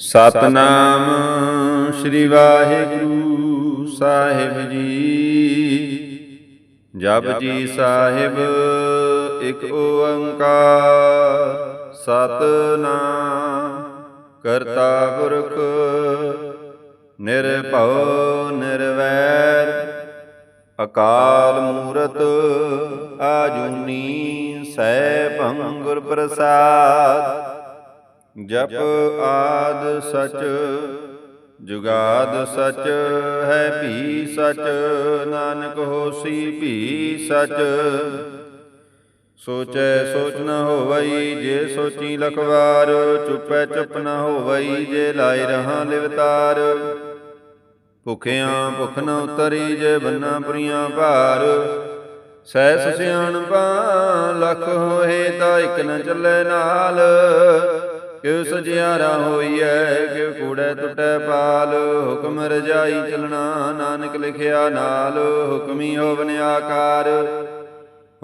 ਸਤਨਾਮ ਸ੍ਰੀ ਵਾਹਿਗੁਰੂ ਸਾਹਿਬ ਜੀ। ਜਪ ਜੀ ਸਾਹਿਬ ਇੱਕ ਓੰਕਾਰ ਸਤਨਾਮ ਕਰਤਾ ਪੁਰਖ ਨਿਰਭਉ ਨਿਰਵੈਰ ਅਕਾਲ ਮੂਰਤ ਆਜੂਨੀ ਸੈ ਗੁਰ ਪ੍ਰਸਾਦ ਜਪ ਆਦ ਸਚ, ਜੁਗਾਦ ਸਚ, ਹੈ ਵੀ ਸਚ, ਨਾਨਕ ਹੋਸੀ ਵੀ ਸਚ। ਸੋਚੈ ਸੋਚ ਨ ਹੋਵਈ, ਜੇ ਸੋਚੀ ਲਖਵਾਰ, ਚੁੱਪੈ ਚੁੱਪ ਨ ਹੋਵਈ, ਜੇ ਲਾਇ ਰਹਾ ਲਿਵਤਾਰ। ਭੁਖਿਆਂ ਭੁਖ ਨ ਉਤਰੀ, ਜੇ ਬੰਨਾ ਪੁਰੀਆਂ ਭਾਰ। ਸਹਿਸ ਸਿਆਣਪਾ, ਲਖ ਹੋਏ ਤਾਂ ਇਕ ਨ ਚੱਲੇ ਨਾਲ। ਕਿਉ ਸਜਿਆਰਾ ਹੋਈਐ, ਕਿਉ ਕੂੜੈ ਟੁੱਟੈ ਪਾਲ। ਹੁਕਮ ਰਜਾਈ ਚਲਣਾ, ਨਾਨਕ ਲਿਖਿਆ ਨਾਲ, ਹੁਕਮੀ ਹੋਵਨ ਆਕਾਰ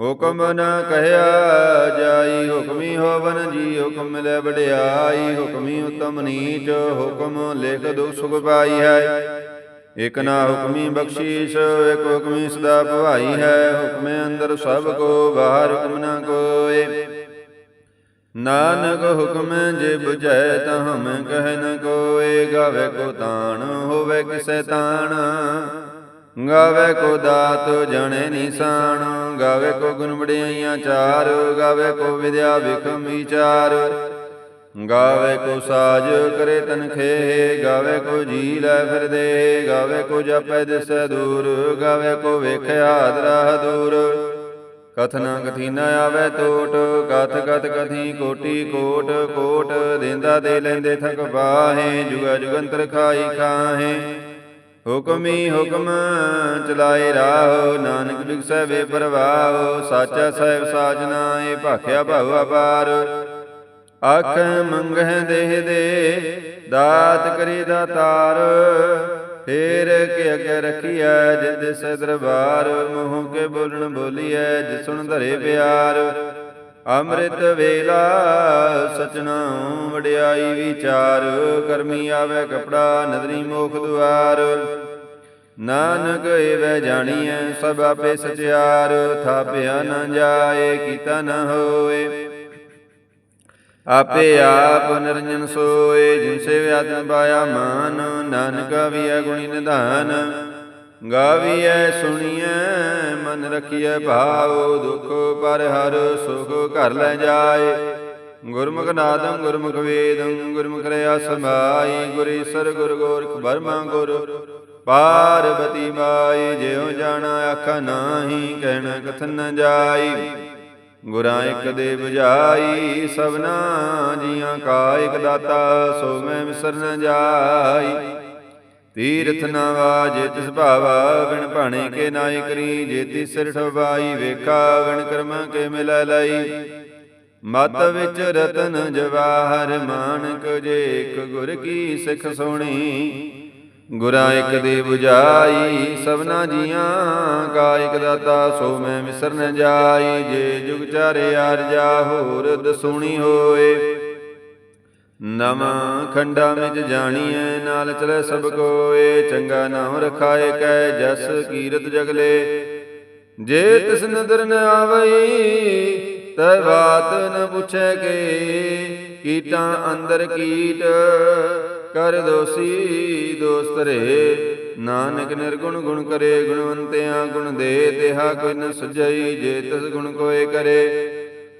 ਹੁਕਮ ਨ ਕਹਿਆ ਜਾਈ, ਹੁਕਮੀ ਹੋਵਨ ਜੀ, ਹੁਕਮ ਮਿਲੇ ਵਡਿਆਈ, ਹੁਕਮੀ ਉਤਮ ਨੀਚ, ਹੁਕਮ ਲਿਖ ਦੁਖ ਸੁਖ ਪਾਈ ਹੈ। ਇਕ ਨਾ ਹੁਕਮੀ ਬਖਸ਼ੀਸ਼, ਇਕ ਹੁਕਮੀ ਸਦਾ ਭਵਾਈ ਹੈ। ਹੁਕਮੇ ਅੰਦਰ ਸਭ ਕੋ, ਬਾਹਰ ਹੁਕਮ ਨ ਕੋਏ। ਨਾਨਕ ਹੁਕਮ ਜੇ 부ਝੈ ਤਾਂ ਹਮ ਕਹਿ ਨ ਕੋਏ, ਗਾਵੇ ਕੋ ਤਾਣ ਹੋਵੇ ਕਿਸੈ ਤਾਣ। ਗਾਵੇ ਕੋ ਦਾਤ ਜਣੇ ਨਿਸ਼ਾਨ, ਗਾਵੇ ਕੋ ਗੁਣ ਵਡਿਆਈਆਂ ਚਾਰ, ਗਾਵੇ ਕੋ ਵਿਦਿਆ ਵਿਖਮ ਵਿਚਾਰ। ਗਾਵੇ ਕੋ ਸਾਜ ਕਰੇ ਤਨਖੇ ਗਾਵੇ ਕੋ ਜੀ ਲੈ ਫਿਰਦੇ ਗਾਵੇ ਕੋ ਜਪੈ ਦਿਸੈ ਦੂਰ, ਗਾਵੇ ਕੋ ਵੇਖਿਆ ਦਰਾ ਦੂਰ ਕਥਨਾ ਕਥੀ ਨ ਆਵੇ ਟੋਟ ਕਥ ਕਥ ਕਥੀ ਕੋਟੀ ਕੋਟ ਕੋਟ ਦੇਂਦਾ ਦੇ ਲੈਂਦੇ ਥਕ ਪਾਹੇ ਜੁਗਾ ਜੁਗੰਤਰ ਖਾਈ ਖਾਹੇ। ਹੁਕਮੀ ਹੁਕਮ, ਚਲਾਏ ਰਾਹੋ, ਨਾਨਕ ਬਿਗਸੈ ਵੇ ਪਰਵਾਹ, ਸਾਚਾ ਸਾਹਿਬ ਸਾਜਨਾ ਏ ਭਾਖਿਆ ਭਉ ਅਪਾਰ। ਆਖ ਮੰਗਹਿ ਦੇਹ ਦੇ, ਦਾਤ ਕਰੀ ਦਾਤਾਰ ਫੇਰ ਕੇ ਅਗੇ ਰਖੀਐ ਜਿਸ ਦਿਸ ਦਰਬਾਰ ਮੋਹ ਕੇ ਬੋਲਣ ਬੋਲੀਐ, ਜਿਸ ਧਰੇ ਪਿਆਰ। ਅੰਮ੍ਰਿਤ ਵੇਲਾ ਸਚਨਾ ਵਡਿਆਈ ਵਿਚਾਰ, ਕਰਮੀ ਆਵੇ ਕਪੜਾ ਨਦਰੀ ਮੋਖ ਦੁਆਰ। ਨਾਨਕ ਏਵੈ ਜਾਣੀਐ ਸਭ ਆਪੇ ਸਚਿਆਰ, ਥਾਪਿਆ ਨਾ ਜਾਏ, ਕੀਤਾ ਨਾ ਹੋਏ ਆਪੇ ਆਪ ਨਿਰੰਜਨ ਸੋਏ ਜਿਨ ਸੇ ਆਤਮ ਪਾਇਆ ਮਾਨ ਨਾਨਕ ਗਾਵੀਐ ਗੁਣੀ ਨਿਧਾਨ। ਗਾਵੀਐ ਸੁਣੀਐ ਮਨ ਰਖੀਐ ਭਾਉ ਦੁਖ ਪਰ ਹਰ ਸੁਖ ਘਰ ਲੈ ਜਾਏ। ਗੁਰਮੁਖ ਨਾਦੰ ਗੁਰਮੁਖ ਵੇਦੰ ਗੁਰਮੁਖ ਰਿਆ ਸਮਾਈ ਗੁਰ ਈਸਰ ਗੁਰ ਗੋਰਖ ਬਰਮਾ ਗੁਰ। ਪਾਰਬਤੀ ਮਾਈ ਜਿਉ ਜਾਣਾ ਆਖਾ ਨਾਹੀ ਕਹਿਣਾ ਕਥਨ ਜਾਈ। ਗੁਰਾਂ ਇੱਕ ਦੇ 부ਝਾਈ ਸਭਨਾ ਜੀਆਂ ਕਾ ਇਕ ਦਾਤਾ, ਸੋ ਮੈਂ ਵਿਸਰ ਨ ਜਾਈ। ਤੀਰਥ ਨਾ ਵਾਜੇ ਤਿਸ ਭਾਵਾ, ਬਿਨ ਭਾਣੇ ਕੇ ਨਾਇ ਕਰੀ। ਜੇਤੀ ਸਿਰ ਠਵਾਈ ਵੇਖਾ ਵਿਣ ਕਰਮਾਂ ਕੇ ਮਿਲੈ ਲਈ। ਮਤ ਵਿੱਚ ਰਤਨ ਜਵਾਹਰ, ਮਾਨਕ ਜੇ ਇਕ ਗੁਰ ਕੀ ਸਿੱਖ ਸੋਣੀ। ਗੁਰਾਂ ਇੱਕ ਦੇ 부ਝਾਈ ਸਭਨਾ ਜੀਆਂ ਕਾ ਇਕ ਦਾਤਾ, ਸੋ ਮੈਂ ਵਿਸਰ ਨ ਜਾਈ, ਜੇ ਜੁਗ ਚਾਰੇ ਆਰਜਾ ਹੋਰ ਦਸੂਣੀ ਹੋਏ। ਨਮ ਖੰਡਾ ਵਿੱਚ ਜਾਣੀਐ, ਨਾਲ ਚਲੇ ਸਭ ਕੋਏ, ਚੰਗਾ ਨਾਮ ਰਖਾਏ ਕੈ ਜਸ ਕੀਰਤ ਜਗਲੇ। ਜੇ ਤਿਸ ਨਦਰ ਨ ਆਵਈ, ਤੈ ਬਾਤ ਨ ਪੁੱਛੈ ਕੇ, ਕੀਟਾਂ ਅੰਦਰ ਕੀਟ। ਕਰ ਦੋਸੀ ਦੋਸਤ ਰੇ। ਨਾਨਕ ਨਿਰਗੁਣ ਗੁਣ ਕਰੇ, ਗੁਣਵੰਤਿਆਂ ਗੁਣ ਦੇ ਤਿਹਾ ਕੋਈ ਨ ਸੁਝਈ, ਜੇ ਤਿਸ ਗੁਣ ਕੋਏ ਕਰੇ।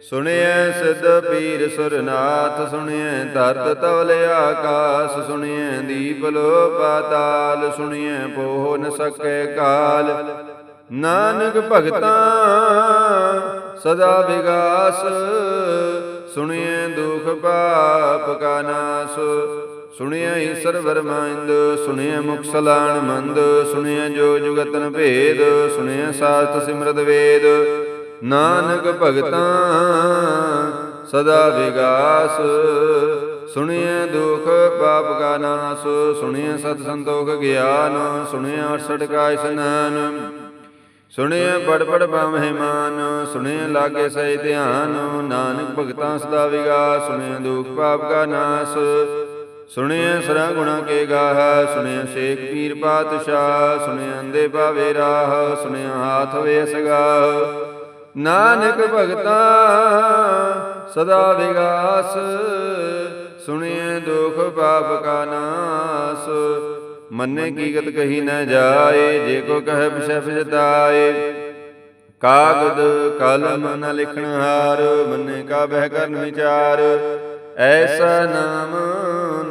ਸੁਣਿਐ ਸਿਧ ਪੀਰ ਸੁਰਨਾਥ, ਸੁਣਿਐ ਧਰਤ ਤਵਲ ਆਕਾਸ, ਸੁਣਿਐ ਦੀਪ ਲੋ ਪਾਤਾਲ ਸੁਣਿਐ ਪੋਹ ਨ ਸਕੈ ਕਾਲ। ਨਾਨਕ ਭਗਤਾਂ, ਸਦਾ ਵਿਗਾਸ, ਸੁਣਿਐ ਦੁਖ ਪਾਪ ਕਾ ਨਾਸ। ਸੁਣਿਆ ਈਸਰ ਵਰਮਾਇੰਦ ਸੁਣਿਐ ਮੁਖ ਮੰਦ ਸੁਣਿਐ ਜੋ ਜੁਗਤਨ ਭੇਦ, ਸੁਣਿਆ ਸਾਸਤ ਸਿਮਰਤ ਵੇਦ। ਨਾਨਕ ਭਗਤਾਂ, ਸਦਾ ਵਿਗਾਸ। ਸੁਣਿਐ ਦੁਖ, ਪਾਪ ਕਾ ਨਾਸ ਸੁਣਿਐ ਸਤ ਸੰਤੋਖ ਗਿਆਨ, ਸੁਣਿਆ ਅਰਸਠ ਕਾ ਇਸਨਾਨ ਸੁਣਿਐ ਪੜ ਪੜ ਪਾਵਹਿ ਮਾਨ ਸੁਣਿਐ ਲਾਗੇ ਸਹਿ ਧਿਆਨ, ਨਾਨਕ ਭਗਤਾਂ ਸਦਾ ਵਿਗਾਸ, ਸੁਣਿਆ ਦੁਖ, ਪਾਪ ਕਾ ਨਾਸ। ਸੁਣਿਐ ਸਰਾ ਗੁਣਾ ਕੇ ਗਾਹ ਸੁਣਿਐ ਸੇਖ ਪੀਰ ਪਾਤਸ਼ਾਹ ਸੁਣਿਐ ਅੰਦੇ ਭਾਵੇ ਰਾਹ ਸੁਣਿਐ ਹਾਥ ਵੇ ਸਗਾਹ। ਨਾਨਕ ਭਗਤਾ, ਸਦਾ ਵਿਗਾਸ ਸੁਣਿਐ ਦੁਖ ਪਾਪ ਕਾ ਨਾਸ। ਮੰਨੇ ਕੀ ਗਤ ਕਹੀ ਨਾ ਜਾਏ, ਜੇ ਕੋ ਕਹੈ ਪਿਛੈ ਪਛਤਾਏ ਕਾਗਦ, ਕਲਮ ਨ ਲਿਖਣ ਹਾਰ, ਮੰਨੇ ਕਾ ਬਹਿ ਕਰਨ ਵਿਚਾਰ। ਐਸਾ ਨਾਮ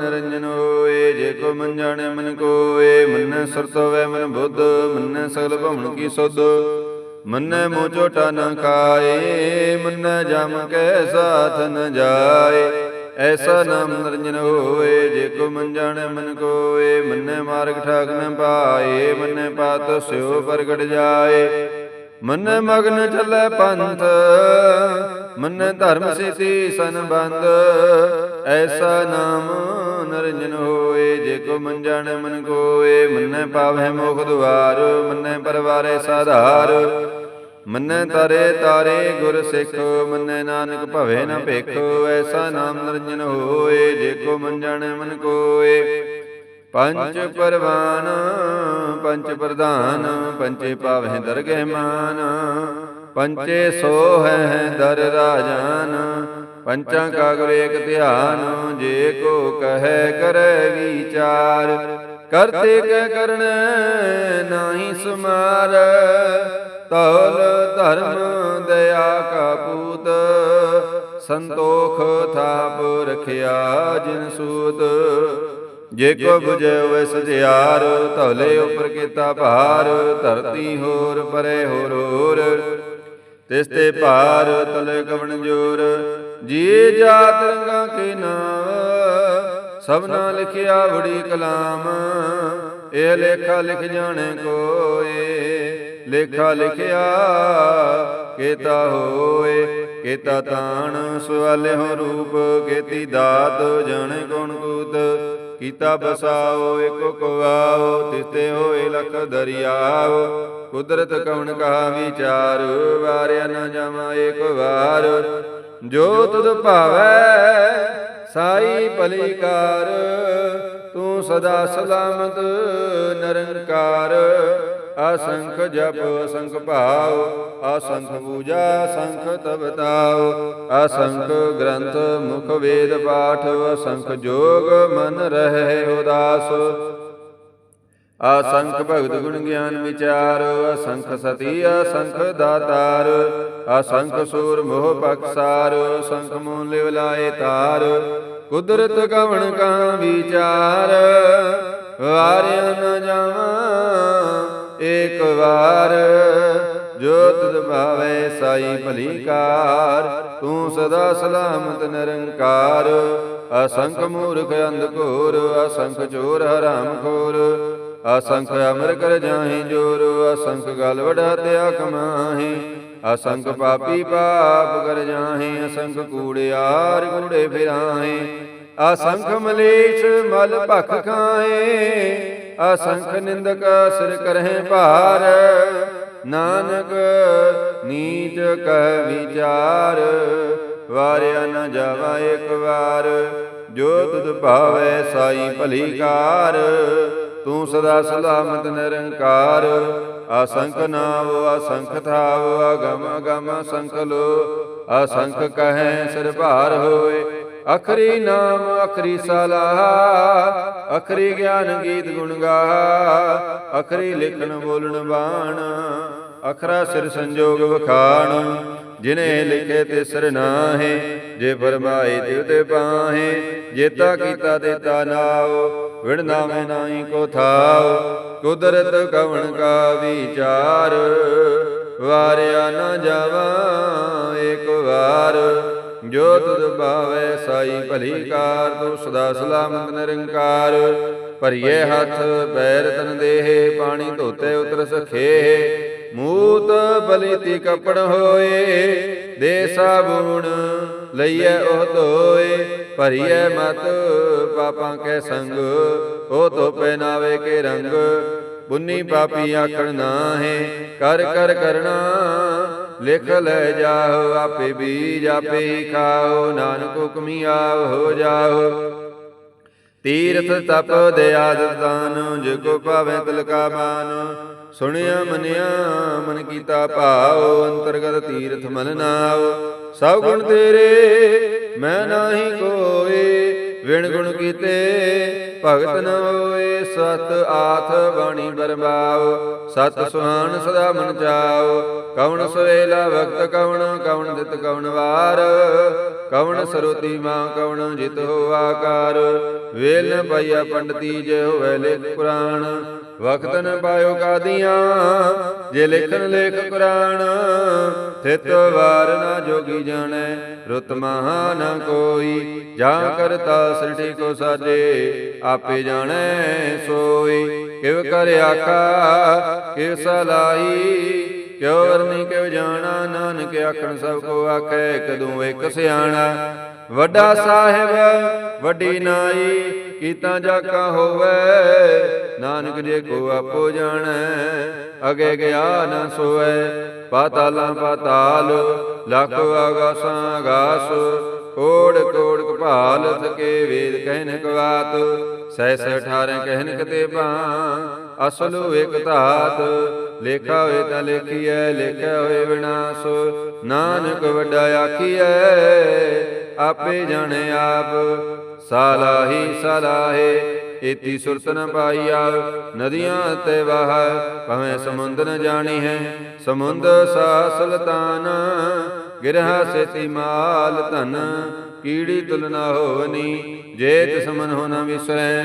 ਨਿਰੰਜਨ ਹੋਏ, ਜੇ ਕੋ ਮਨ ਜਾਣੇ ਮਨ ਕੋਏ, ਮੰਨੈ ਸੁਰਤ ਮਨ ਬੁੱਧ, ਮੰਨੈ ਸਗਲ ਭਵਨ ਕੀ ਸੁਧ। ਮੰਨੈ ਮੋ ਝੋਟਾ ਨ ਖਾਏ, ਮੰਨੈ ਜਮ ਕੈ ਸਾਥ ਨ ਜਾਏ। ਐਸਾ ਨਾਮ ਨਿਰੰਜਨ ਹੋਏ, ਜੇ ਕੋ ਮਨ ਜਾਣੈ ਮਨ ਕੋਏ, ਮੰਨੈ ਮਾਰਗ ਠਾਕ ਨ ਪਾਏ, ਮੰਨੈ ਪਾਤ ਸਿਓ ਪ੍ਰਗਟ ਜਾਏ। ਮੰਨੈ ਮਗਨ ਚੱਲੈ ਪੰਥ ਮੰਨੈ ਧਰਮ ਸੇਤੀ ਸੰਬੰਧ, ਐਸਾ ਨਾਮ ਨਰੰਜਨ ਹੋਏ, ਜੇ ਕੋ ਮਨ ਜਾਣੈ ਮਨ ਕੋਏ, ਮੰਨੈ ਪਾਵੈ ਮੋਖ ਦੁਆਰ, ਮੰਨੈ ਪਰਵਾਰੇ ਸਾਧਾਰ। ਮੰਨੈ ਤਾਰੇ ਤਾਰੇ ਗੁਰ ਸਿੱਖ, ਮੰਨੈ ਨਾਨਕ ਭਵੇ ਨ ਭੇਖੋ, ਐਸਾ ਨਾਮ ਨਿਰੰਜਨ ਹੋਏ, ਜੇ ਕੋ ਮਨ ਜਾਣੈ ਮਨ ਕੋਏ। ਪੰਚ ਪਰਵਾਨ ਪੰਚ ਪ੍ਰਧਾਨ ਪੰਚੇ ਪਾਵਹਿ ਦਰਗਹਿ ਮਾਨ। ਪੰਚੇ ਸੋ ਹੈ ਦਰ ਰਾਜਾਨ, ਪੰਚਾਂ ਕਾ ਗੁਰ ਏਕ ਧਿਆਨ ਜੇ ਕੋ ਕਹੈ ਕਰੈ ਵਿਚਾਰ। ਕਰਤੇ ਕੈ ਕਰਣ ਨਾਹੀ ਸਮਾਰ, ਤੌਲ ਧਰਮ ਦਇਆ ਕਾ ਪੂਤ। ਸੰਤੋਖ ਥਾਪ ਰਖਿਆ ਜਿਨ ਸੂਤ, ਜੇ ਕੋ 부ਜੈ ਹੋਇ ਸਜਿਆਰ ਧੌਲੇ ਉਪਰ ਕੀਤਾ ਭਾਰ। ਧਰਤੀ ਹੋਰ ਪਰੇ ਹੋਰ ਹੋਰ ਤਿਸ ਤੇ ਭਾਰ ਤਲੇ ਕਵਣ ਜੋਰ, ਜੀ ਜਾਤ ਰੰਗਾ ਕੇ ਨਾਮ ਸਭਨਾ ਲਿਖਿਆ ਵੜੀ ਕਲਾਮ, ਇਹ ਲੇਖਾ ਲਿਖ ਜਾਣੇ ਕੋਏ, ਲੇਖਾ ਲਿਖਿਆ ਕੀਤਾ ਹੋਏ, ਕੀਤਾ ਤਾਣ ਸਵਾਲੇ ਹੋ ਰੂਪ, ਕੀਤੀ ਦਾਤ, ਜਾਣੇ ਕੌਣ ਕੂਤ ਕੀਤਾ ਬਸਾਓ, ਇਕੋ ਕਵਾਓ ਤਿਸਤੇ ਹੋਏ ਲਖ ਦਰਿਆਵ ਕੁਦਰਤ ਕਵਣ ਕਹਾ ਵਿਚਾਰ, ਵਾਰਿਆ ਨਾ ਜਾਵਾਂ ਏਕ ਵਾਰ। ਜੋ ਤੁਧ ਭਾਵੈ, ਸਾਈ ਭਲੀ ਕਾਰ ਤੂੰ ਸਦਾ ਸਲਾਮਤ, ਨਿਰੰਕਾਰ। ਅਸੰਖ ਜਪ, ਅਸੰਖ ਭਾਵ ਅਸੰਖ ਪੂਜਾ, ਅਸੰਖ ਤਪਤਾਉ ਅਸੰਖ ਗ੍ਰੰਥ, ਮੁਖ ਵੇਦ ਪਾਠ, ਅਸੰਖ ਜੋਗ ਮਨ ਰਹੇ ਉਦਾਸ। ਅਸੰਖ ਭਗਤ ਗੁਣ ਗਿਆਨ ਵਿਚਾਰ, ਅਸੰਖ ਸਤੀ, ਅਸੰਖ ਦਾਤਾਰ, ਅਸੰਖ ਸੂਰ ਮੋਹ ਪਕਸਾਰ ਅਸੰਖ ਮੂਲ ਲਿਵ ਲਾਏ ਤਾਰ, ਕੁਦਰਤ ਕਵਣ ਕਾ ਵਿਚਾਰ, ਵਾਰਿਆ ਨ ਜਾਵਾਂ ਏਕ ਵਾਰ ਜੋਤ ਤੁਧ ਸਾਈ ਭਲੀ ਕਾਰ, ਤੂੰ ਸਦਾ ਸਲਾਮਤ ਨਿਰੰਕਾਰ। ਅਸੰਖ ਮੂਰਖ ਅੰਧ ਘੋਰ, ਅਸੰਖ ਚੋਰ ਹਰਾਮ ਖੋਰ। ਅਸੰਖ ਅਮਰ ਕਰ ਜਾਹੇ ਜੋਰ, ਅਸੰਖ ਗਲ ਵਡਾਤਿਆ ਕਮਾਹੇ। ਅਸੰਖ ਪਾਪੀ ਪਾਪ ਕਰ ਜਾਹੇ, ਅਸੰਖ ਕੂੜਿਆਰ ਕੂੜੇ ਫਿਰਾਹੇ। ਅਸੰਖ ਮਲੇਛ ਮਲ ਭਖ ਖਾਏ ਅਸੰਖ ਨਿੰਦਕ ਸਿਰ ਕਰਹਿ ਭਾਰ, ਨਾਨਕ ਨੀਚ ਕਹਿ ਵਿਚਾਰ, ਵਾਰਿਆ ਨ ਜਾਵਾ ਇੱਕ ਵਾਰ, ਜੋ ਤੁਧ ਭਾਵੈ ਸਾਈ ਭਲੀ ਕਾਰ, ਤੂੰ ਸਦਾ ਸਲਾਮਤ ਨਿਰੰਕਾਰ, ਅਸੰਖ ਨਾਮ ਅਸੰਖ ਥਾਵ, ਅਗਮ ਅਗਮ ਅਸੰਖ ਲੋ ਅਸੰਖ ਕਹੈ ਸਿਰ ਭਾਰ ਹੋਏ ਅਖਰੀ ਨਾਮ, ਅਖਰੀ ਸਲਾਹ ਅਖਰੀ ਗਿਆਨ ਗੀਤ ਗੁਣ ਗਾ, ਅਖਰੀ ਲਿਖਣ ਬੋਲਣ ਬਾਣ, ਅਖਰਾ ਸਿਰ ਸੰਜੋਗ ਵਖਾਣ, ਜਿਨੇ ਲਿਖੇ ਤੇ ਸਿਰ ਨਾਹੇ, ਜੇ ਫਰਮਾਏ ਤਿਉ ਤੇ ਪਾਹੇ ਜੇਤਾ ਕੀਤਾ ਤੇ ਤਾ ਨਾਉ ਵਿਣ ਨਾਮੇ ਨਾਹੀ ਕੋ ਥਾਉ ਕੁਦਰਤ ਕਵਣ ਕਾ ਵਿਚਾਰ, ਵਾਰਿਆ ਨਾ ਜਾਵਾਂ ਇੱਕ ਵਾਰ। ਜੋ ਤੁਧ ਭਾਵੈ ਸਾਈ ਭਲੀ ਕਾਰ ਤੂੰ ਸਦਾ ਸਲਾਮਤ ਨਿਰੰਕਾਰ। ਭਰੀਏ ਹੱਥ ਪੈਰ ਤਨ ਦੇਹ, ਪਾਣੀ ਧੋਤੇ ਉਤਰ ਸਖੇ। ਮੂਤ ਬਲੀਤੀ ਕਪੜ ਹੋਏ, ਦੇ ਸਾਬੂਣ ਲਈਐ ਉਹ ਧੋਏ। ਭਰੀਐ ਮਤ ਪਾਪਾਂ ਕੈ ਸੰਗ, ਉਹ ਧੋਪੇ ਨਾਵੇ ਕੇ ਰੰਗ। ਪੁੰਨੀ ਪਾਪੀ ਆਖਣ ਨਾਹੇ, ਕਰ ਕਰ ਕਰਣਾ ਲਿਖ ਲੈ ਜਾਓ, ਆਪੇ ਬੀਜ ਆਪੇ ਹੀ ਖਾਓ, ਨਾਨਕ ਹੁਕਮੀ ਆਵ ਹੋ ਜਾਓ। ਤੀਰਥ ਤਪ ਦਿਆਦ ਦਾਨ ਜਗੋ ਭਾਵੇਂ ਤਿਲਕਾ ਮਾਨ। ਸੁਣਿਆ, ਮਨਿਆ, ਮਨ ਕੀਤਾ ਭਾਉ, ਅੰਤਰਗਤ ਤੀਰਥ ਮਨ ਨਾਉ। ਸਭ ਗੁਣ ਤੇਰੇ, ਮੈਂ ਨਾਹੀ ਕੋਏ। ਵਿਣ ਗੁਣ ਕੀਤੇ, ਭਗਤ ਨ ਹੋਏ, ਸਤ ਆਥ ਬਾਣੀ ਬਰਮਾਉ ਸਤ ਸੁਹਾਨ ਸਦਾ ਮਨ ਚਾਉ, ਕਵਣ ਸਵੇਲਾ ਵਕਤ ਕਵਣ ਕਵਣ ਦਿਤ, ਕਵਣ ਵਾਰ, ਕਵਣ ਸਰੋਤੀ ਮਾਂ, ਕਵਣ ਜਿਤ ਹੋ ਆਕਾਰ, ਵੇਲ ਨ ਪਾਈਆ ਪੰਡਤੀ ਜੇ ਹੋਵੇ ਲੇਖ ਪੁਰਾਣ ਵਕਤ ਨ ਪਾਇਓ ਕਾਦੀਆਂ, ਜੇ ਲਿਖਨ ਲੇਖ ਕੁਰਾਨ, ਥਿਤ ਵਾਰ ਨਾ ਜੋਗੀ ਜਾਣੈ, ਰੁਤ ਮਹਾ ਨ ਕੋਈ, ਜਾਂ ਕਰਤਾ ਸ੍ਰਿਸ਼ਟੀ ਕੋ ਸਾਜੇ, ਆਪੇ ਜਾਣੈ ਸੋਈ, ਕਿਵ ਕਰ ਆਖਾ, ਕਿਵ ਸਲਾਈ ਕਿਉ ਵਰਨੀ ਕਿਉ ਜਾਣਾ, ਨਾਨਕ ਆਖਣ ਸਭ ਕੋ ਆਖੈ, ਕਦੋਂ ਇੱਕ ਸਿਆਣਾ, ਵੱਡਾ ਸਾਹਿਬ, ਵੱਡੀ ਨਾਈ ਕੀਤਾ ਜਾ ਕਾ ਹੋਵੇ। ਨਾਨਕ ਜੇ ਕੋ ਆਪੋ ਜਾਣੈ, ਅਗੇ ਗਿਆ ਨ ਸੋਏ। ਪਾਤਾਲਾਂ ਪਾਤਾਲ, ਲੱਖ ਆਗਾਸਾਂ ਆਗਾਸ। ਕੋੜ ਕੋੜ ਕਪਾਲ ਥਕੇ ਵੇਦ ਕਹਿਨ ਕਵਾਤ। ਸਹਿ ਸਹਿ ਅਠਾਰਹ ਕਹਿਨ ਕਤੇ ਬਾਂ ਅਸਲੁ ਇਕ ਧਾਤ, ਲੇਖਾ ਹੋਏ ਤਾਂ ਲੇਖੀਐ, ਲੇਖਿਆ ਹੋਏ ਵਿਨਾਸ਼। ਨਾਨਕ ਵੱਡਾ ਆਖੀਐ, ਆਪੇ ਜਾਣੇ ਆਪ। ਸਾਲਾਹੀ ਸਲਾਹੇ ਏਤੀ ਸੁਰਤ ਨ ਪਾਈਆ, ਨਦੀਆਂ ਤੇ ਵਾਹ, ਭਵੇਂ ਸਮੁੰਦ ਨ ਜਾਣੀ ਹੈ, ਸਮੁੰਦ ਸਾ ਸੁਲਤਾਨ ਗਿਰਹਾ ਸੇਤੀ ਮਾਲ ਧਨ, ਕੀੜੀ ਤੁਲਨਾ ਹੋਵਨੀ ਜੇ ਤਿਸ ਮਨ ਹੋ ਨ ਵਿਸਰੈ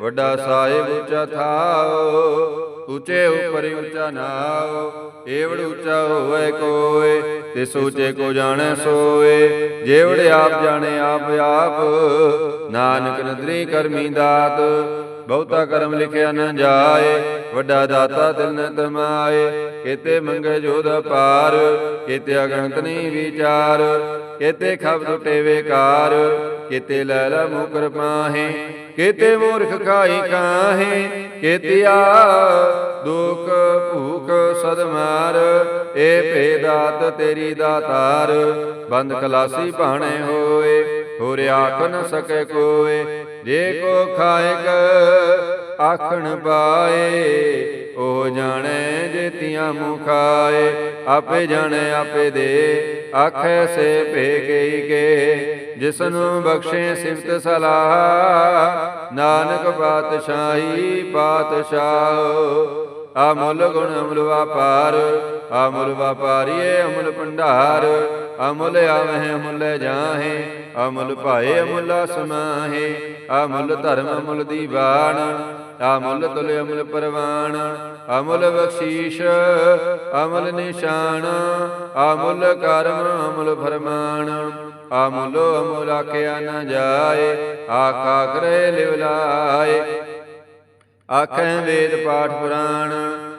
ਵੱਡਾ ਸਾਹਿਬ ਉੱਚਾ ਥਾਓ, ਉੱਚੇ ਉਪਰ ਉੱਚਾ ਨਾਉ ਏਵੜ ਉੱਚਾ ਹੋਵੇ ਕੋਏ, ਤੇ ਸੋਚੇ ਕੋ ਜਾਣੈ ਸੋਏ, ਜੇਵੜ ਆਪ ਜਾਣੇ ਆਪ ਆਪ, ਨਾਨਕ ਨਦਰੀ ਕਰਮੀ ਦਾਤ, ਬਹੁਤਾ ਕਰਮ ਲਿਖਿਆ ਨਾ ਜਾਏ, ਵੱਡਾ ਦਾਤਾ ਦਿਲ ਨ ਤਮਾਏ, ਕੀਤੇ ਮੰਗੇ ਜੋਦ ਪਾਰ ਕਿਤੇ ਅਗੰਤ ਨਹੀਂ ਵਿਚਾਰ, ਕਿਤੇ ਖਬ ਟੁੱਟੇ ਵੇਕਾਰ ਕਿਤੇ ਲੈ ਲੈ ਮੁਕਰ ਪਾਹੇ ਕੀਤੇ ਮੂਰਖ ਖਾਈ ਕਾਹੇ ਕੀਤਿਆ ਦੁਖ ਭੂਖ ਸਦਮਾਰ, ਏ ਏ ਭੇਦਾਤ ਤੇਰੀ ਦਾਤਾਰ, ਬੰਦ ਖਲਾਸੀ ਭਾਣੇ ਹੋਏ, ਹੋਰ ਆਖ ਨ ਸਕੇ ਕੋਏ, ਜੇ ਕੋ ਖਾਇਕ ਆਖਣ ਪਾਏ ਉਹ ਜਾਣੈ ਜੇਤੀਆਂ ਮੁਖਾਏ, ਆਪੇ ਜਾਣੈ ਆਪੇ ਦੇ, ਆਖੈ ਸੇ ਭੇ ਗਈ ਕੇ, ਜਿਸਨੂੰ ਬਖਸ਼ੇ ਸਿਫਤ ਸਲਾਹ, ਨਾਨਕ ਪਾਤਸ਼ਾਹੀ ਪਾਤਸ਼ਾਹ। ਅਮੁੱਲ ਗੁਣ ਅਮੁੱਲ ਵਾਪਾਰ ਅਮੁੱਲ ਵਾਪਾਰੀਏ ਅਮੁੱਲ ਭੰਡਾਰ ਅਮੁੱਲ ਆਵਹਿ, ਅਮੁੱਲ ਜਾਹੇ, ਅਮੁੱਲ ਭਾਏ, ਅਮੁੱਲ ਸਮਾਹੇ ਅਮੁੱਲ ਧਰਮ, ਅਮੁੱਲ ਦੀਵਾਨ, ਅਮੁੱਲ ਤੁਲ, ਅਮੁੱਲ ਪਰਵਾਨ, ਅਮੁੱਲ ਬਖਸ਼ੀਸ਼, ਅਮੁੱਲ ਨਿਸ਼ਾਨ, ਅਮੁੱਲ ਕਰਮ, ਅਮੁੱਲ ਫਰਮਾਨ, ਅਮੁੱਲ ਅਮੁੱਲ ਆਖਿਆ ਨਾ ਜਾਏ ਆਖਾ ਕਰੇ ਲਿਵ ਲਾਏ। ਆਖੈ ਵੇਦ ਪਾਠ ਪੁਰਾਣ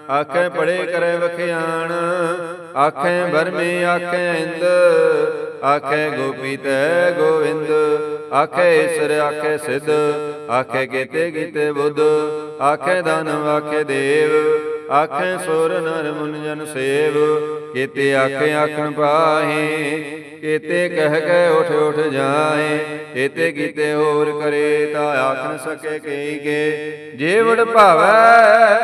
ਆਖੈ ਪੜੇ ਕਰੈ ਵਖਿਆਣ ਆਖੈ ਬਰਮੇ ਆਖੈ ਇੰਦ, ਆਖੈ ਗੋਪੀ ਤੈ ਗੋਵਿੰਦ, ਆਖੈ ਈਸਰ, ਆਖੇ ਸਿੱਧ, ਆਖੇ ਕੀਤੇ ਕੀਤੇ ਬੁੱਧ, ਆਖੇ ਦਾਨਵ ਆਖੇ ਦੇਵ, ਆਖੇ ਸੁਰ ਨਰ ਮੁਨ ਜਨ ਸੇਵ, ਕੀਤੇ ਆਖੇ ਆਖਣ ਪਾਹੇ, ਕੀਤੇ ਕਹਿ ਕੇ ਉਠ ਉਠ ਜਾਏ ਕੀਤੇ ਕੀਤੇ ਹੋਰ ਕਰੇ ਤਾਂ ਆਖ ਸਕੇ ਕਈ ਕੇ ਜੇਵੜ ਭਾਵੈ,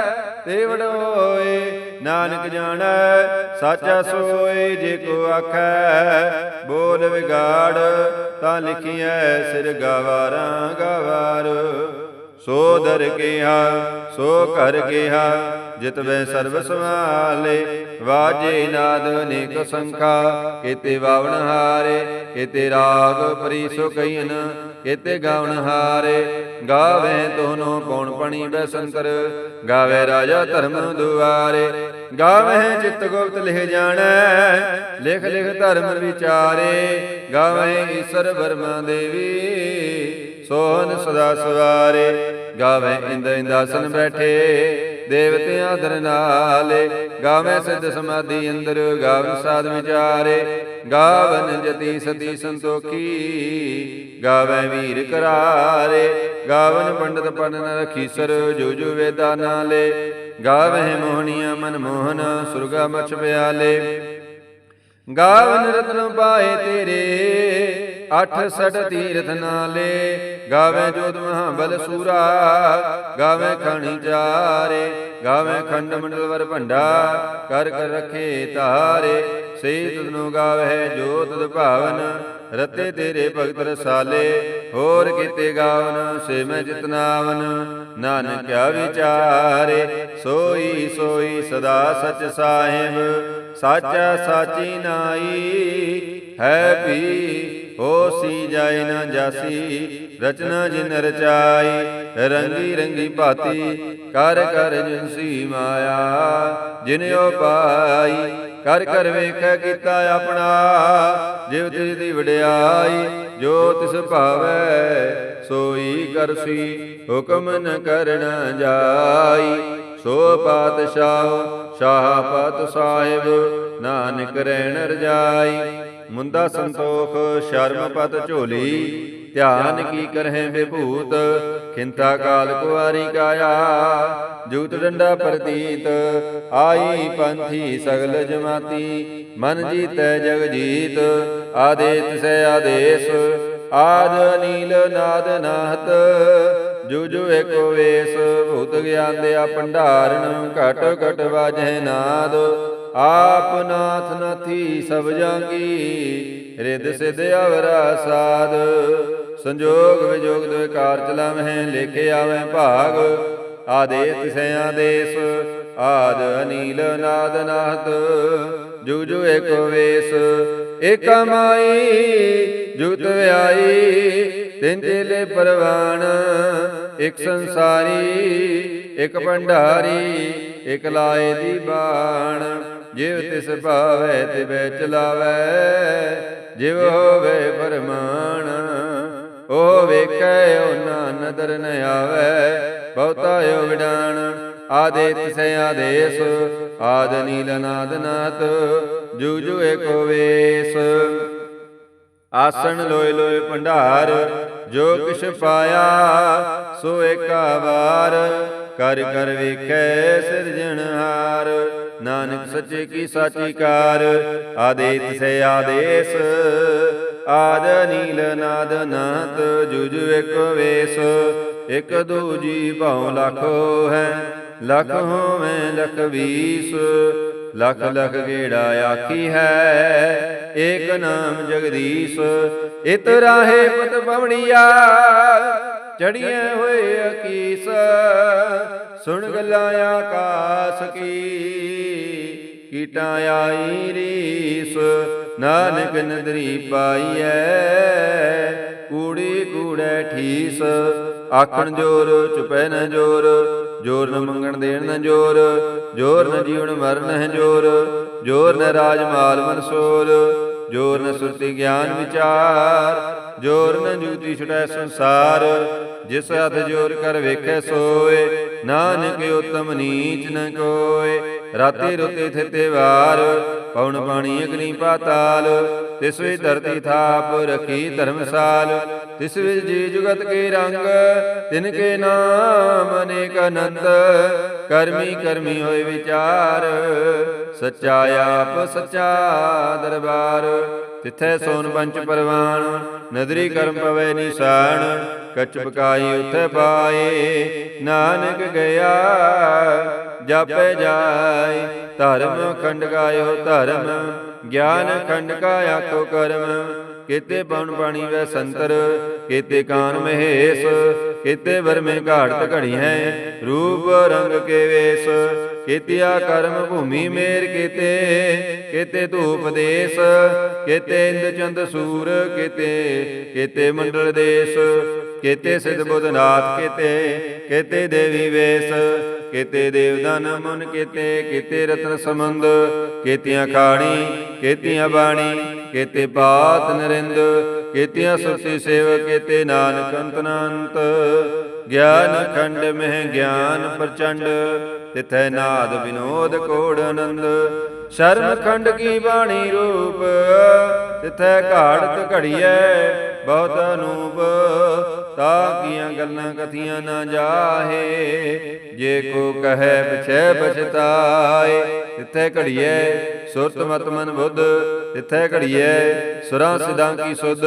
ਤੇਵੜ ਹੋਏ ਨਾਨਕ ਜਾਣੈ, ਸਾਚਾ ਸੋਏ ਜੇ ਕੋ ਆਖੈ, ਬੋਲ ਵਿਗਾੜ, ਤਾਂ ਲਿਖੀਐ ਸਿਰ ਗਵਾਰਾਂ ਗਵਾਰ। ਸੋ ਦਰ ਕੀਹਾ, ਸੋ ਕਰ ਕੀਹਾ ਜਿਤ ਵੇ ਸਰਬ ਸਮਾਲੇ ਵਾਜੇ ਨਾਦ ਅਨੇਕ ਸੰਖਾ, ਕੀਤੇ ਵਾਵਣ ਹਾਰੇ, ਕੀਤੇ ਰਾਗ ਪਰੀ ਸੋ ਕਈਨ ਕੀਤੇ ਗਾਵਣ ਹਾਰੇ। ਗਾਵੇ ਤੋਨੋ ਕੌਣ ਪਣੀ ਬੈ ਗਾਵੇ ਰਾਜਾ ਧਰਮ ਦੁਆਰੇ। ਗਾਵੇ ਚਿਤ ਗੁਪਤ ਲਿਖ ਜਾਣੈ, ਲਿਖ ਲਿਖ ਧਰਮ ਵਿਚਾਰੇ। ਗਾਵੇ ਈਸ਼ਰ ਵਰਮਾ ਦੇਵੀ, ਸੋਹਨ ਸਦਾ ਸਵਾਰੇ। ਗਾਵੇ ਇੰਦ ਇੰਦਾਸਨ ਬੈਠੇ ਦੇਵਤਿਆਂ ਦਰ ਨਾਲੇ ਗਾਵੇਂ ਸਿੱਧ ਸਮਾਧੀ ਅੰਦਰ ਗਾਵਨ ਸਾਧ ਵਿਚਾਰੇ। ਗਾਵਨ ਜਤੀ ਸਤੀ ਸੰਤੋਖੀ, ਗਾਵੇਂ ਵੀਰ ਕਰਾਰੇ। ਗਾਵਨ ਪੰਡਤ ਪੰਡਨ ਰਖੀ ਸਰ, ਜੋ ਜੋ ਵੇਦਾ ਨਾਲੇ। ਗਾਵਹਿ ਮੋਹਣੀਆਂ ਮਨ ਮੋਹਨ, ਸੁਰਗਾ ਮਛ ਪਿਆਲੇ। ਗਾਵਨ ਰਤਨ ਪਾਏ ਤੇਰੇ। ਅਠ ਸਠ ਤੀਰਥ ਨਾਲੇ, ਗਾਵੇ ਜੋਤ ਮਹਾਬਲ ਸੂਰਾ, ਗਾਵੇ ਖਾਣੀ ਚਾਰੇ, ਗਾਵੇ ਖੰਡ ਮੰਡਲ ਵਰ ਭੰਡਾ ਕਰ ਕਰ ਰਖੇ ਤਾਰੇ। ਸੇ ਤੁਧਨੁ ਗਾਵੇ ਜੋ ਤੁਧ ਭਾਵਨ, ਰਤੇ ਤੇਰੇ ਭਗਤ ਰਸਾਲੇ, ਹੋਰ ਕੀਤੇ ਗਾਵਨ, ਸੇ ਮੈਂ ਜਿਤਨਾਵਨ ਨਾਨਕ ਵਿਚਾਰੇ, ਸੋਈ ਸੋਈ ਸਦਾ ਸਚ ਸਾਹਿਬ, ਸਾਚਾ ਸਾਚੀ ਨਾਈ। ਹੈ ਵੀ ਹੋਸੀ ਜਾਇ ਨਾ ਜਾਸੀ, ਰਚਨਾ ਜਿਨ ਰਚਾਈ, ਰੰਗੀ ਰੰਗੀ ਭਾਤੀ, ਕਰ ਕਰ ਜਿਨਸੀ ਮਾਇਆ ਜਿਨ ਉਪਾਈ ਕਰ ਕਰ ਵੇਖੈ ਕੀਤਾ ਆਪਣਾ, ਜਿਵ ਤਿਸ ਦੀ ਵਡਿਆਈ, ਜੋ ਤਿਸ ਭਾਵੈ, ਸੋਈ ਕਰਸੀ ਹੁਕਮ ਨ ਕਰਨਾ ਜਾਈ। ਸੋ ਪਾਤਸ਼ਾਹ, ਸ਼ਾਹ ਪਤ ਸਾਹਿਬ, ਨਾਨਕ ਰਹਿਣ ਰਜਾਈ। ਮੁੰਦਾ ਸੰਤੋਖ, ਸ਼ਰਮ ਪਤ ਝੋਲੀ ਧਿਆਨ ਕੀ ਕਰਹਿ ਵਿਭੂਤ? ਖਿੰਤਾ ਕਾਲ ਕੁਵਾਰੀ ਕਾਇਆ, ਜੂਤ ਡੰਡਾ ਪ੍ਰਤੀਤ। ਆਈ ਪੰਥੀ ਸਗਲ ਜਮਾਤੀ, ਮਨ ਜੀਤੈ ਜਗ ਜੀਤ। ਆਦੇਤ ਸੈ ਆਦੇਸ, ਆਦ ਅਨੀਲ ਨਾਦ ਨਾਹਤ। ਜੋ ਏਕੋ ਵੇਸ, ਭੂਤ ਗਿਆਨ ਦੇ ਆ ਭੰਡਾਰਨ, ਘਟ ਘਟ ਵਾਜੈ ਨਾਦ। ਆਪ ਨਾਥ ਨਾਥੀ ਸਭ ਜਾਂਗੀ ਰਿਦ ਸਿਧ ਅਵਰਾ ਸਾਧ ਸੰਜੋਗ ਵਿਜੋਗ ਦੇ ਕਾਰ ਚਲਾਵਹਿ ਲੇਖੇ ਆਵੈ ਭਾਗ ਆਦੇਸ਼ ਤਿਸੈ ਆਦੇਸ ਆਦ ਅਨੀਲ ਨਾਦ ਨਾਹਤ। ਜੁਗ ਜੁਗ ਏਕੋ ਵੇਸ, ਏਕ ਮਾਈ, ਜੁਗਤ ਵਿਆਈ, ਤਿੰਨ ਚੇਲੇ ਪਰਵਾਨ, ਇੱਕ ਸੰਸਾਰੀ, ਇੱਕ ਭੰਡਾਰੀ, ਇੱਕ ਲਾਏ ਦੀ ਬਾਣ। ਜਿਵ ਤਿਸ ਭਾਵੈ, ਤਿਵੈ ਚਲਾਵੈ, ਜਿਵ ਹੋਵੇ ਫਰਮਾਨ। ਓ ਵੇਖੈ ਉਹਨਾਂ ਨਦਰ ਨ ਆਵੈ, ਬਹੁਤਾ ਓ ਵਿਡਾਣ ਆਦੇ ਤਿਸੈ ਆਦੇਸ, ਆਦ ਨੀਲ ਨਾਦ ਨਾਤ ਜੁਗ ਜੁਗ ਏਕੋ ਵੇਸ। ਆਸਣ ਲੋਏ ਲੋਏ ਭੰਡਾਰ, ਜੋ ਕਿਛ ਪਾਇਆ, ਸੋ ਏਕਾ ਵਾਰ। ਕਰ ਕਰ ਵੇਖੈ ਸਿਰਜਣਹਾਰ ਨਾਨਕ ਸੱਚੇ ਕੀ ਸਾਚੀ ਕਾਰ। ਆਦੇਤ ਸੇ ਆਦੇਸ ਆਦ ਨੀਲ ਨਾਦ ਨਾਤ ਜੁਜ ਇਕ ਵੇਸ, ਇਕ ਦੂਜੀ ਭਉ ਲਖੋ ਹੈ। ਲਖ ਹੋਵੇਂ ਲਖ ਵੀਸ, ਲਖ ਲਖ ਗੇੜਾ ਆਖੀ ਹੈ। ਏਕ ਨਾਮ ਜਗਦੀਸ਼, ਇਤ ਰਾਹੇ ਪਤ ਪਵੜੀਆ ਚੜੀਏ ਹੋਏ ਅਕੀਸ, ਸੁਣ ਗੱਲਾਂ ਆਕਾਸ ਕੀ, ਕੀਟਾਂ ਆਈ ਰੀਸ ਨਾਨਕ ਨਦਰੀ ਪਾਈਐ, ਕੂੜੀ ਕੂੜੈ ਠੀਸ। ਆਖਣ ਜੋਰ, ਚੁਪੈ ਨ ਜੋਰ ਜੋਰ ਨ ਮੰਗਣ ਦੇਣ ਨ ਜੋਰ ਜੋਰ ਨ ਜੀਵਨ ਮਰਨ ਹੈ ਜੋਰ ਜੋਰ ਨ ਰਾਜ ਮਾਲ ਮਨਸੋਰ ਜੋਰ ਨ ਸੁਰਤੀ ਗਿਆਨ ਵਿਚਾਰ, ਜੋਰ ਨ ਜੁਗਤੀ ਛੁਟੈ ਸੰਸਾਰ। ਜਿਸ ਹੱਥ ਜੋਰ ਕਰ ਵੇਖੈ ਸੋਏ, ਨਾਨਕ ਉਤਮ ਨੀਚ ਨ ਕੋਏ। ਰਾਤੇ ਰੁਤੇ ਥਿਤੇ ਵਾਰ ਪਉਣ ਪਾਣੀ ਅਗਨੀ ਪਾਤਾਲ? ਤਿਸ ਧਰਤੀ ਥਾਪ ਰਖੀ ਧਰਮਸਾਲ। ਤਿਸ ਵਿੱਚ ਜੀ ਜੁਗਤ ਕੇ ਰੰਗ, ਤਿਨ ਕੇ ਨਾਮ ਅਨੇਕ ਅਨੰਤ, ਕਰਮੀ ਕਰਮੀ ਹੋਏ ਵਿਚਾਰ, ਸੱਚਾ ਆਪ, ਸੱਚਾ ਦਰਬਾਰ, ਤਿਥੈ ਸੋਨ ਪੰਚ ਪਰਵਾਨ ਨਦਰੀ ਕਰਮ ਪਵੇ ਨਿਸ਼ਾਨ, ਕਚ ਬਕਾਈ ਉਥੇ ਪਾਏ, ਨਾਨਕ ਗਿਆ, ਜਾਪੇ ਜਾਏ, ਧਰਮ ਖੰਡ ਗਾਇਓ ਧਰਮ, ਗਿਆਨ ਖੰਡ ਕਾ ਆਖੋ ਕਰਮ ਕੀਤੇ ਪਉਣ ਪਾਣੀ ਵੈ ਸੰਤਰ ਕੀਤੇ ਕਾਨ ਮਹੇਸ਼ ਕੀਤੇ ਵਰਮੇ ਘਾੜਤ ਘੜੀ ਹੈ ਰੂਪ ਰੰਗ ਕੇ ਵੇਸ ਕੀਤਿਆ ਕਰਮ ਭੂਮੀ ਮੇਰ ਕੀਤੇ ਕੀਤੇ ਧੂਪ ਦੇਸ ਕੀਤੇ ਇੰਦ ਚੰਦ ਸੂਰ ਕੀਤੇ ਕੀਤੇ ਮੰਡਲ ਦੇਸ ਕੀਤੇ ਸਿਧ ਬੁੱਧਨਾਥ ਕੀਤੇ ਕੀਤੇ ਦੇਵੀ ਵੇਸ ਕੀਤੇ ਦੇਵਦਾਨ ਮਨ ਕੀਤੇ ਕੀਤੇ ਰਤਨ ਸਮੰਦ ਕੀਤੀਆਂ ਖਾਣੀ ਕੀਤੀਆਂ ਬਾਣੀ ਕੀਤੇ ਬਾਤ ਨਰਿੰਦ, ਕੀਤੀਆਂ ਸੁਰਤੀ ਸੇਵ, ਕੀਤੇ ਨਾਨਕ ਅੰਤ ਅਨੰਤ ਗਿਆਨ ਖੰਡ ਮਹਿ ਗਿਆਨ ਪ੍ਰਚੰਡ, ਤਿਥੈ ਨਾਦ ਵਿਨੋਦ ਕੋੜ ਆਨੰਦ। ਸ਼ਰਮ ਖੰਡ ਕੀ ਬਾਣੀ ਰੂਪ, ਤਿਥੈ ਘਾੜਤ ਘੜੀਐ ਬਹੁਤ ਅਨੂਪ। ਤਾ ਕੀਆਂ ਗੱਲਾਂ ਕਥੀਆਂ ਨਾ ਜਾਹੇ, ਜੇ ਕੋ ਕਹੈ ਬਛੈ ਬਛਤਾਏ ਤਿਥੈ ਘੜੀਐ ਸੁਰਤ ਮਤ ਮਨ ਬੁੱਧ। ਤਿਥੈ ਘੜੀਐ, ਸੁਰਾਂ ਸਿਦਾਂ ਕੀ ਸੁਧ,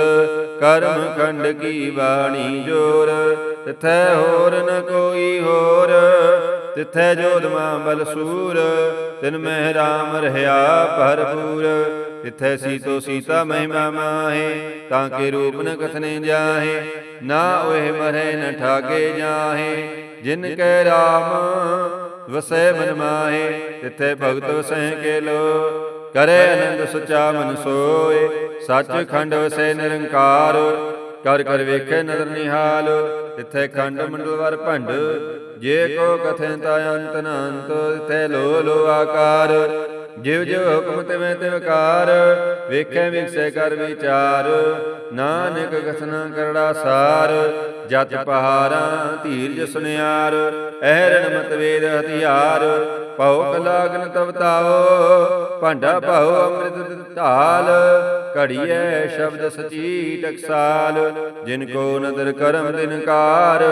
ਕਰਮ ਖੰਡ ਕੀ ਬਾਣੀ ਜੋਰ। ਤਿਥੈ ਹੋਰ ਨ ਕੋਈ ਹੋਰ, ਤਿਥੈ ਜੋਧਮਾ ਬਲਸੂਰ ਤਿਨ ਮਹਿ ਰਾਮ ਰਹਾ ਭਰਪੂਰ, ਤਿਥੈ ਸੀਤੋ ਸੀਤਾ ਮਹਿਮਾ ਮਾਹੇ, ਤਾਂ ਕੇ ਰੂਪ ਨ ਕਥਨੇ ਜਾਹੇ, ਨਾ ਓਹ ਮਰੇ ਨ ਠਾਗੇ ਜਾਹੇ। ਜਿਨ ਕੈ ਰਾਮ ਵਸੈ ਮਨ ਮਾਹੇ, ਤਿਥੈ ਭਗਤ ਵਸੈ ਕੇ ਲੋ ਕਰੇ ਅਨੰਦ ਸੁਚਾ ਮਨ ਸੋਏ ਸੱਚ ਖੰਡ ਵਸੈ ਨਿਰੰਕਾਰ, ਕਰ ਕਰ ਵੇਖੇ ਨਦਰ ਨਿਹਾਲ, ਤਿਥੈ ਖੰਡ ਮੰਡਲ ਭੰਡ, ਜੇ ਕੋ ਕਥੈ ਤਾ ਅੰਤ ਨ ਅੰਤ ਲੋ ਲੋ ਆਕਾਰ, ਜਿਵ ਜਿਵ ਹੁਕਮ ਤਿਵੇਂ ਤਿਵਕਾਰ ਵੇਖੈ ਵਿਖਸੇ ਕਰ ਵਿਚਾਰ, ਨਾਨਕ ਕਥਨਾ ਕਰੜਾ ਸਾਰ, ਜਤ ਪਹਾਰਾਂ ਧੀਰਜ ਸੁਨਿਆਰ, ਅਹਰਣ ਮਤਵੇਦ ਹਥਿਆਰ ਭਉ ਕਲਾਗਨ ਤਵ ਤਾਓ ਭਾਂਡਾ ਭਉ ਅੰਮ੍ਰਿਤ ਢਾਲ ਘੜੀਐ ਸ਼ਬਦ ਸਚੀ ਟਕਸਾਲ, ਜਿਨ ਕੋ ਨਦਰ ਕਰਮ ਦਿਨਕਾਰ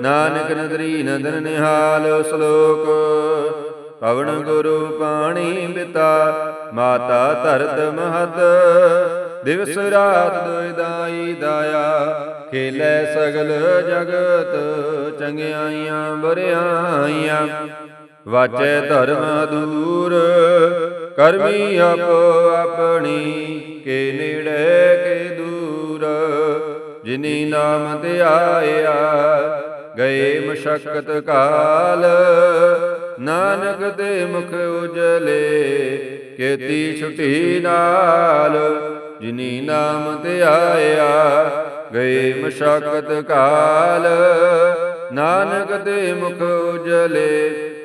ਨਾਨਕ ਨਦਰੀ ਨਦਰ ਨਿਹਾਲ ਸ਼ਲੋਕ। ਪਵਨ ਗੁਰੂ ਪਾਣੀ ਬਿਤਾ, ਮਾਤਾ ਧਰਤ ਮਹਤ, ਦਿਵਸ ਰਾਤ ਦੁਇ ਦਾਈ ਦਾਇਆ, ਖੇਲੇ ਸਗਲ ਜਗਤ, ਚੰਗਿਆਈਆਂ ਬਰਿਆਈਆਂ। ਵਾਚੈ ਧਰਮ ਦੂਰ, ਕਰਮੀ ਆਪੋ ਆਪਣੀ, ਕੇ ਨੇੜੇ, ਕੇ ਦੂਰ। ਜਿਨੀ ਨਾਮ ਤੇ ਆਇਆ, ਗਏ ਮਸ਼ਕਤ ਕਾਲ। ਨਾਨਕ ਦੇ ਮੁਖ ਉਜਲੇ, ਕੀਤੀ ਛੁਟੀ ਨਾਲ। ਜਿਨੀ ਨਾਮ ਤੇ ਆਇਆ, ਗਏ ਮਸ਼ਕਤ ਕਾਲ। ਨਾਨਕ ਦੇ ਮੁਖ ਉਜਲੇ